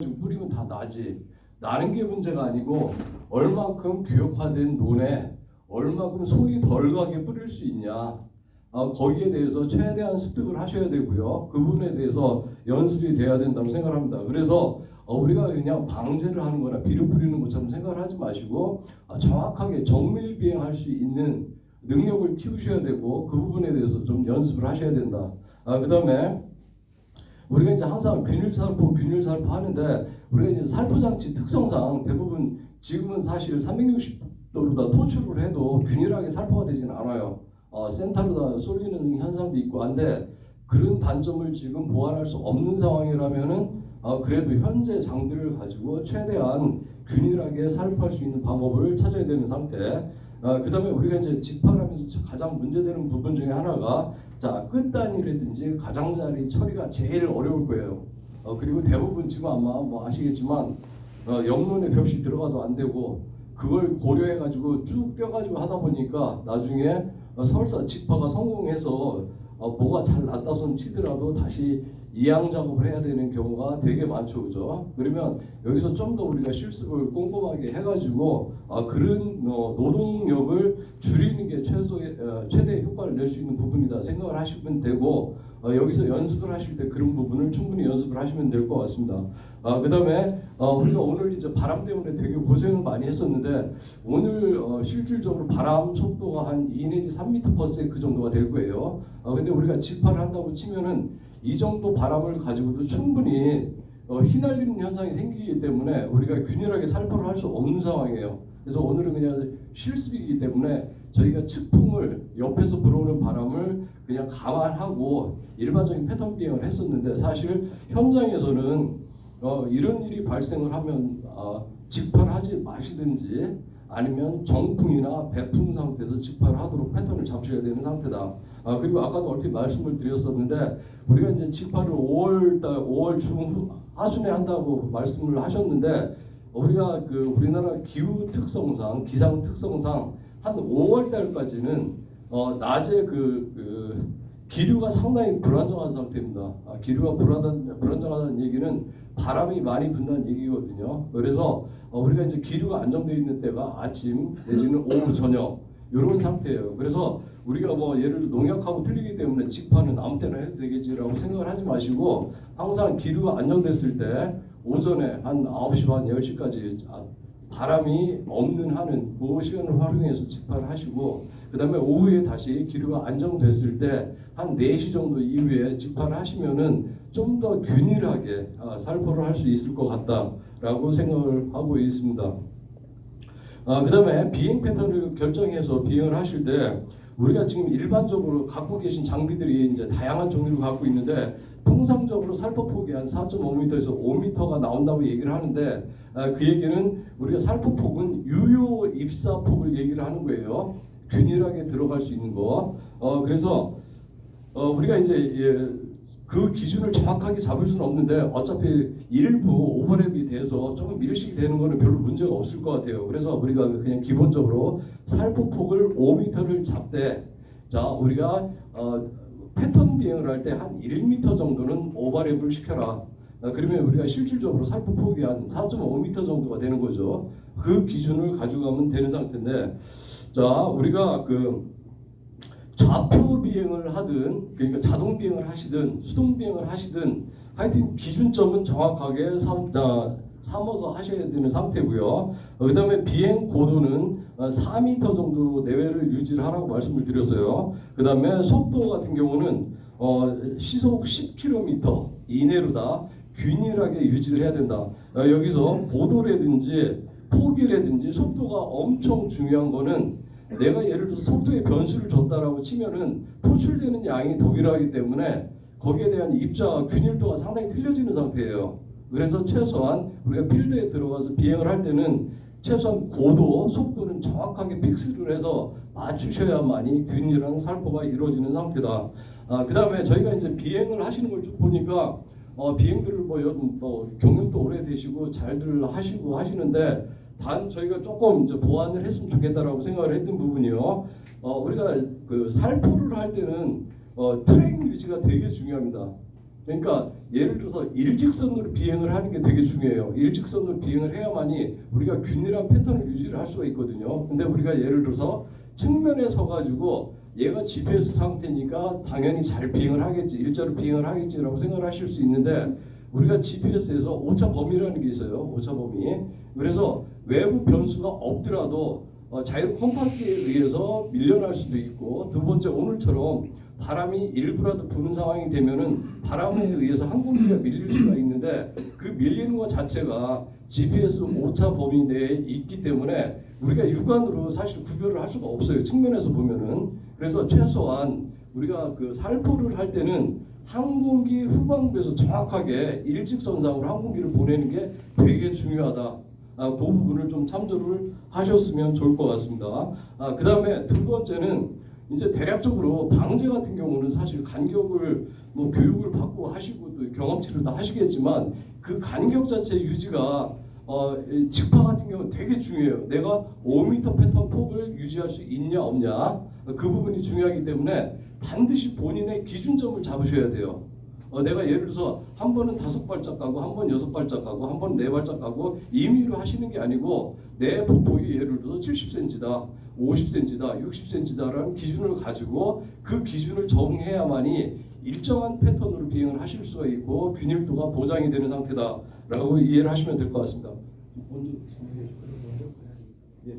좀 뿌리면 다 나지. 나는 게 문제가 아니고 얼만큼 교육화된 논에 얼만큼 손이 덜 가게 뿌릴 수 있냐. 아, 거기에 대해서 최대한 습득을 하셔야 되고요. 그 부분에 대해서 연습이 돼야 된다고 생각합니다. 그래서 어, 우리가 그냥 방제를 하는 거나 비료 뿌리는 것처럼 생각을 하지 마시고 아, 정확하게 정밀 비행할 수 있는 능력을 키우셔야 되고 그 부분에 대해서 좀 연습을 하셔야 된다. 아, 그 다음에 우리가 이제 항상 균일 살포, 균일 살포 하는데 우리가 이제 살포 장치 특성상 대부분 지금은 사실 360도로 다 토출을 해도 균일하게 살포가 되지는 않아요. 어, 센터로 다 쏠리는 현상도 있고 한데 그런 단점을 지금 보완할 수 없는 상황이라면은 어, 그래도 현재 장비를 가지고 최대한 균일하게 살포할 수 있는 방법을 찾아야 되는 상태. 어, 그다음에 우리가 이제 직파하면서 가장 문제되는 부분 중에 하나가 자 끝단이라든지 가장자리 처리가 제일 어려울 거예요. 어, 그리고 대부분 지금 아마 뭐 아시겠지만 어, 영론에 벽시 들어가도 안 되고 그걸 고려해 가지고 쭉 떼가지고 하다 보니까 나중에 어, 설사 직파가 성공해서 어, 뭐가 잘 났다 손 치더라도 다시 이양 작업을 해야 되는 경우가 되게 많죠, 그죠? 그러면 여기서 좀 더 우리가 실습을 꼼꼼하게 해가지고 아, 그런 어, 노동력을 줄이는 게 최소의 어, 최대 효과를 낼 수 있는 부분이다 생각을 하시면 되고 어, 여기서 연습을 하실 때 그런 부분을 충분히 연습을 하시면 될 것 같습니다. 아, 그다음에 어, 우리가 오늘 이제 바람 때문에 되게 고생을 많이 했었는데 오늘 어, 실질적으로 바람 속도가 한 2 내지 3m 퍼센트 그 정도가 될 거예요. 어, 근데 우리가 직파를 한다고 치면은 이 정도 바람을 가지고도 충분히 어, 휘날리는 현상이 생기기 때문에 우리가 균일하게 살포를 할 수 없는 상황이에요. 그래서 오늘은 그냥 실습이기 때문에 저희가 측풍을 옆에서 불어오는 바람을 그냥 감안하고 일반적인 패턴 비행을 했었는데 사실 현장에서는 어, 이런 일이 발생을 하면 어, 직파를 하지 마시든지 아니면 정풍이나 배풍 상태에서 직파를 하도록 패턴을 잡으셔야 되는 상태다. 아, 그리고 아까도 얼핏 말씀을 드렸었는데 우리가 이제 직파를 5월 달 5월 중 하순에 한다고 말씀을 하셨는데 우리가 그 우리나라 기후 특성상 기상 특성상 한 5월 달까지는 어, 낮에 그, 그 기류가 상당히 불안정한 상태입니다. 아, 기류가 불안정하다는 얘기는 바람이 많이 분다는 얘기거든요. 그래서 어, 우리가 이제 기류가 안정되어 있는 때가 아침 내지는 오후 저녁 이런 상태예요. 그래서 우리가 뭐 예를 들어 농약하고 틀리기 때문에 직파는 아무 때나 해도 되겠지라고 생각을 하지 마시고 항상 기류가 안정됐을 때 오전에 한 9시 반 10시까지 바람이 없는 한은 그 시간을 활용해서 직파를 하시고 그 다음에 오후에 다시 기류가 안정됐을 때 한 4시 정도 이후에 직파를 하시면은 좀 더 균일하게 아, 살포를 할 수 있을 것 같다라고 생각을 하고 있습니다. 아, 그 다음에 비행 패턴을 결정해서 비행을 하실 때 우리가 지금 일반적으로 갖고 계신 장비들이 이제 다양한 종류를 갖고 있는데 통상적으로 살포폭이 한 4.5m에서 5m가 나온다고 얘기를 하는데 아, 그 얘기는 우리가 살포폭은 유효 입사폭을 얘기를 하는 거예요. 균일하게 들어갈 수 있는 거. 어, 그래서 어, 우리가 이제 예, 그 기준을 정확하게 잡을 수는 없는데 어차피 일부 오버랩이 돼서 조금 밀식이 되는 거는 별로 문제가 없을 것 같아요. 그래서 우리가 그냥 기본적으로 살포폭을 5m를 잡되 자 우리가 어, 패턴 비행을 할 때 한 1m 정도는 오버랩을 시켜라. 아, 그러면 우리가 실질적으로 살포폭이 한 4.5m 정도가 되는 거죠. 그 기준을 가져가면 되는 상태인데 자 우리가 그 좌표 비행을 하든 그러니까 자동 비행을 하시든 수동 비행을 하시든 하여튼 기준점은 정확하게 삼, 아, 삼아서 하셔야 되는 상태고요. 어, 그다음에 비행 고도는 어, 4m 정도 내외를 유지를 하라고 말씀을 드렸어요. 그 다음에 속도 같은 경우는 어, 시속 10km 이내로 다 균일하게 유지를 해야 된다. 어, 여기서 고도라든지 폭이라든지 속도가 엄청 중요한 거는 내가 예를 들어서 속도의 변수를 줬다라고 치면은 표출되는 양이 동일하기 때문에 거기에 대한 입자 균일도가 상당히 틀려지는 상태예요. 그래서 최소한 우리가 필드에 들어가서 비행을 할 때는 최소한 고도, 속도는 정확하게 픽스를 해서 맞추셔야만이 균일한 살포가 이루어지는 상태다. 아, 그 다음에 저희가 이제 비행을 하시는 걸 쭉 보니까 어, 비행들을 뭐, 여- 뭐 경력도 오래되시고 잘들 하시고 하시는데 단 저희가 조금 이제 보완을 했으면 좋겠다라고 생각을 했던 부분이요. 어, 우리가 그 살포를 할 때는 어, 트랙 유지가 되게 중요합니다. 그러니까 예를 들어서 일직선으로 비행을 하는 게 되게 중요해요. 일직선으로 비행을 해야만이 우리가 균일한 패턴을 유지를 할 수가 있거든요. 근데 우리가 예를 들어서 측면에 서 가지고 얘가 GPS 상태니까 당연히 잘 비행을 하겠지, 일자로 비행을 하겠지라고 생각을 하실 수 있는데 우리가 GPS에서 오차 범위라는 게 있어요. 오차 범위. 그래서 외부 변수가 없더라도 어, 자유 컴파스에 의해서 밀려날 수도 있고 두 번째 오늘처럼 바람이 일부라도 부는 상황이 되면은 바람에 의해서 항공기가 밀릴 수가 있는데 그 밀리는 것 자체가 GPS 오차 범위 내에 있기 때문에 우리가 육안으로 사실 구별을 할 수가 없어요. 측면에서 보면은 그래서 최소한 우리가 그 살포를 할 때는 항공기 후방부에서 정확하게 일직선상으로 항공기를 보내는 게 되게 중요하다. 아, 그 부분을 좀 참조를 하셨으면 좋을 것 같습니다. 아, 그 다음에 두 번째는 이제 대략적으로 방제 같은 경우는 사실 간격을 뭐 교육을 받고 하시고 또 경험치를 다 하시겠지만 그 간격 자체 유지가 어, 이 직파 같은 경우는 되게 중요해요. 내가 5m 패턴 폭을 유지할 수 있냐 없냐 그 부분이 중요하기 때문에 반드시 본인의 기준점을 잡으셔야 돼요. 어, 내가 예를 들어서 한 번은 다섯 발짝 가고 한 번 여섯 발짝 가고 한 번 네 발짝 가고 임의로 하시는 게 아니고 내 보폭이 예를 들어서 70cm다, 50cm다, 60cm다라는 기준을 가지고 그 기준을 정해야만이 일정한 패턴으로 비행을 하실 수가 있고 균일도가 보장이 되는 상태다라고 이해를 하시면 될 것 같습니다. 먼저. 예.